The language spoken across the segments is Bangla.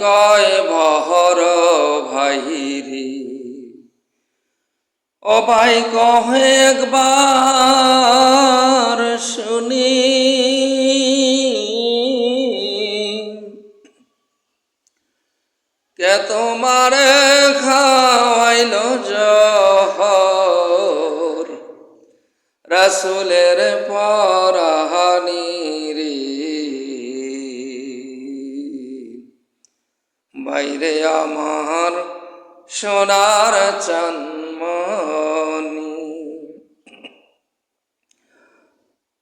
কয় ভহর ভাইরি? ও ভাই কহে একবার শুনি। কে তোমারে খাওয়াইল জহর? রাসুলের পরাহানি রে বাইরে আমার সোনার চানমনি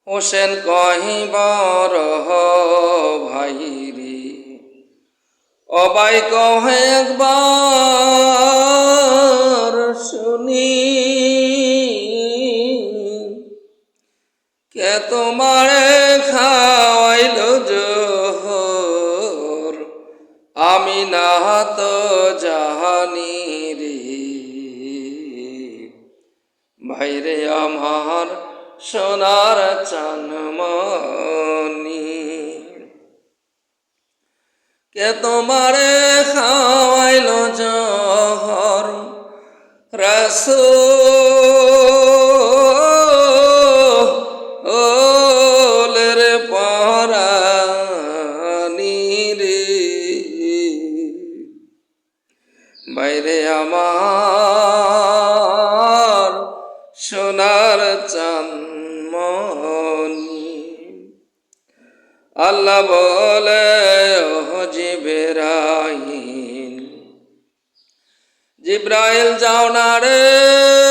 হোসেন কহিবর ভাইরি অবাই কহে একবার শুনি। কে তোমারে না তো জাহানি রে ভাইরে আমার সোনার চানমনি কে তোমারে খাওয়াইল জহর? রসোলের বাইরে আমার সোনার চানমনি আল্লাহ বলে জিবেরাইল জিব্রাইল যাও না রে।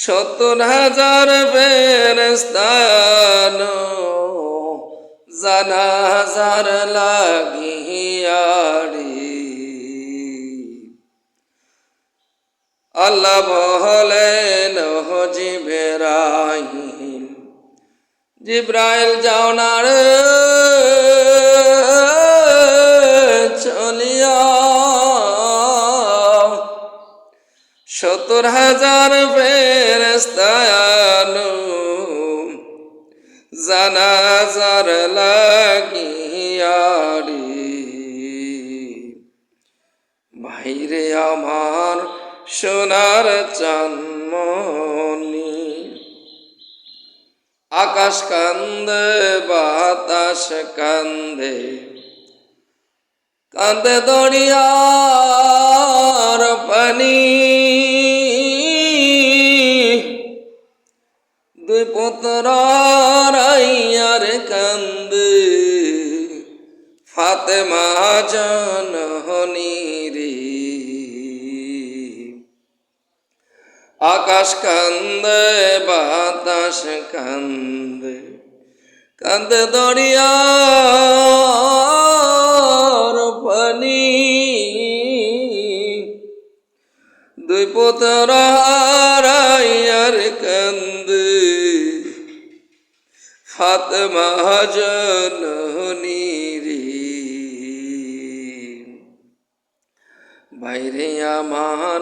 সত্তর হাজার ফেরস্তান জানা হাজার লাগিয়ারি আল্লাহ বহলেন জিবেরাইল জিব্রাইল যাও সত্তর হাজার ফেরস্তায়ানু জানাজার লাগিয়ারি ভাইরে আমার সোনার চানমনি আকাশ কান্দে, বাতাস কান্দে। কান্দে দড়িয়ার পানি। দুই পুত্র রাইয়ার কান্দে। ফাতেমা জনহনি রে আকাশ কান্দে, বাতাস কান্দে। কান্দে দরিয়ার পানি। দুই পুত্র জননী রে বাইরে আমার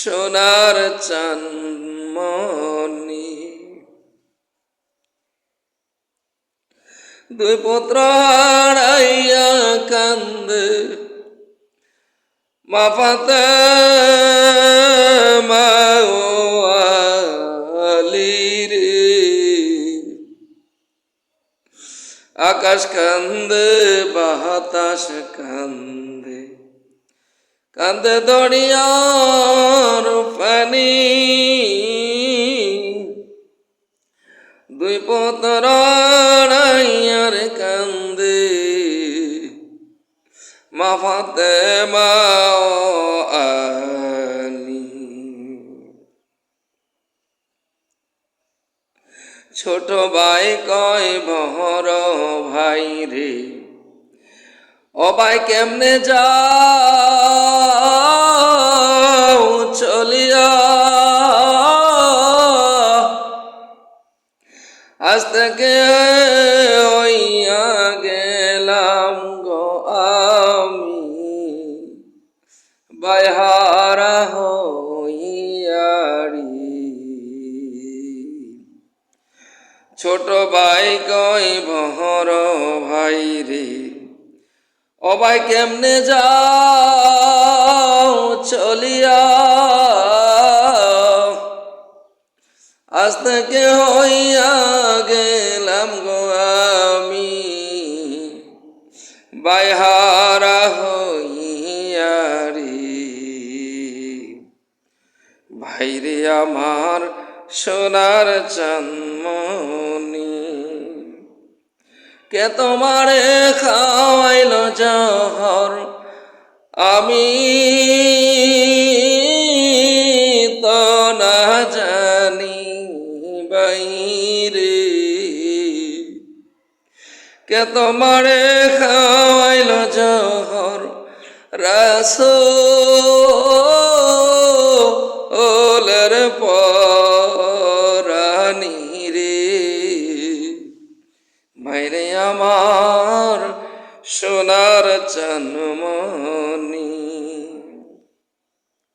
সোনার চানমনি দুই পুত্র হারাইয়া কান্দে। মাফাতে আকাশ কান্দে বাতাস কান্দে কান্দে দড়িয়ার পানি। দুই পুত্র কান্দে মাফাতে মা ছোট ভাই কয় বহর ভাই রে। ভাই কেমনে যাও চলিয়া? আজ থেকে ছোট ভাই কই বহর ভাই রে? ও ভাই কেমনে যাও চলিয়া? আজ থেকে হইয়া গেলাম গো আমি। বাইহারা হইয়া রে। ভাইরে আমার সোনার চানমনি কে তোমারে খাওয়াইল জহর? আমি তো না জানি বাইরে। কে তোমারে খাওয়াইল জহর? রাস ওলের পরানি আমার সোনার চানমনি